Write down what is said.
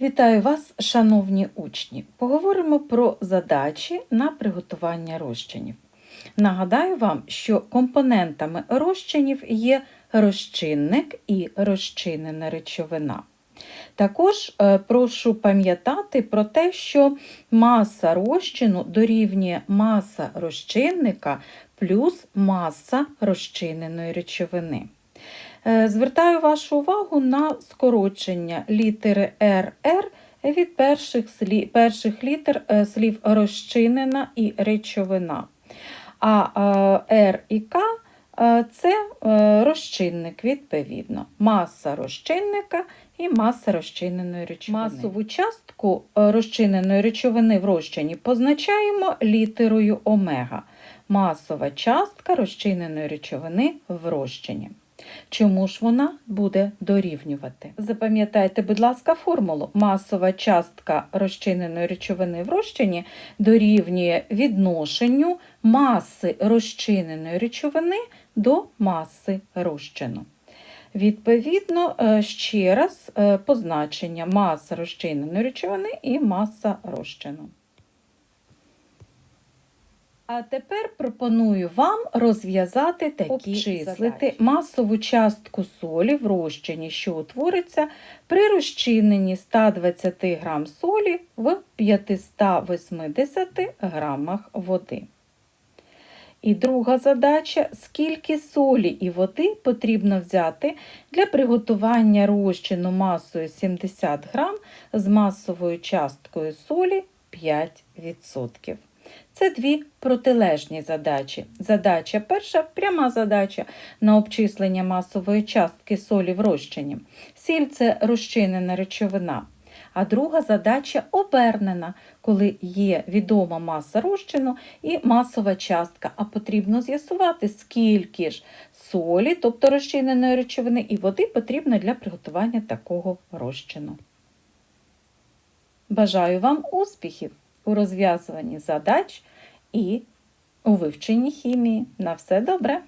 Вітаю вас, шановні учні! Поговоримо про задачі на приготування розчинів. Нагадаю вам, що компонентами розчинів є розчинник і розчинена речовина. Також е, прошу пам'ятати про те, що маса розчину дорівнює маса розчинника плюс маса розчиненої речовини. Е, Звертаю вашу увагу на скорочення літери РР від перших, слів, перших літер е, слів розчинена і речовина. А е, Р і К це розчинник, відповідно. Маса розчинника і маса розчиненої речовини. Масову частку розчиненої речовини в розчині позначаємо літерою омега. Масова частка розчиненої речовини в розчині. Чому ж вона буде дорівнювати? Запам'ятайте, будь ласка, формулу. Масова частка розчиненої речовини в розчині дорівнює відношенню маси розчиненої речовини до маси розчину. Відповідно, е, ще раз е, позначення маса розчиненої речовини і маса розчину. А тепер пропоную вам розв'язати такі обчислити масову частку солі в розчині, що утвориться при розчиненні 120 г солі в 580 грамах води. І друга задача: скільки солі і води потрібно взяти для приготування розчину масою 70 грам з масовою часткою солі 5%. Це дві протилежні задачі. Задача перша пряма задача на обчислення масової частки солі в розчині. Сіль це розчинена речовина. А друга задача обернена, коли є відома маса розчину і масова частка, а потрібно з'ясувати, скільки ж солі, тобто розчиненої речовини, і води потрібно для приготування такого розчину. Бажаю вам успіхів у розв'язуванні задач і у вивченні хімії. На все добре!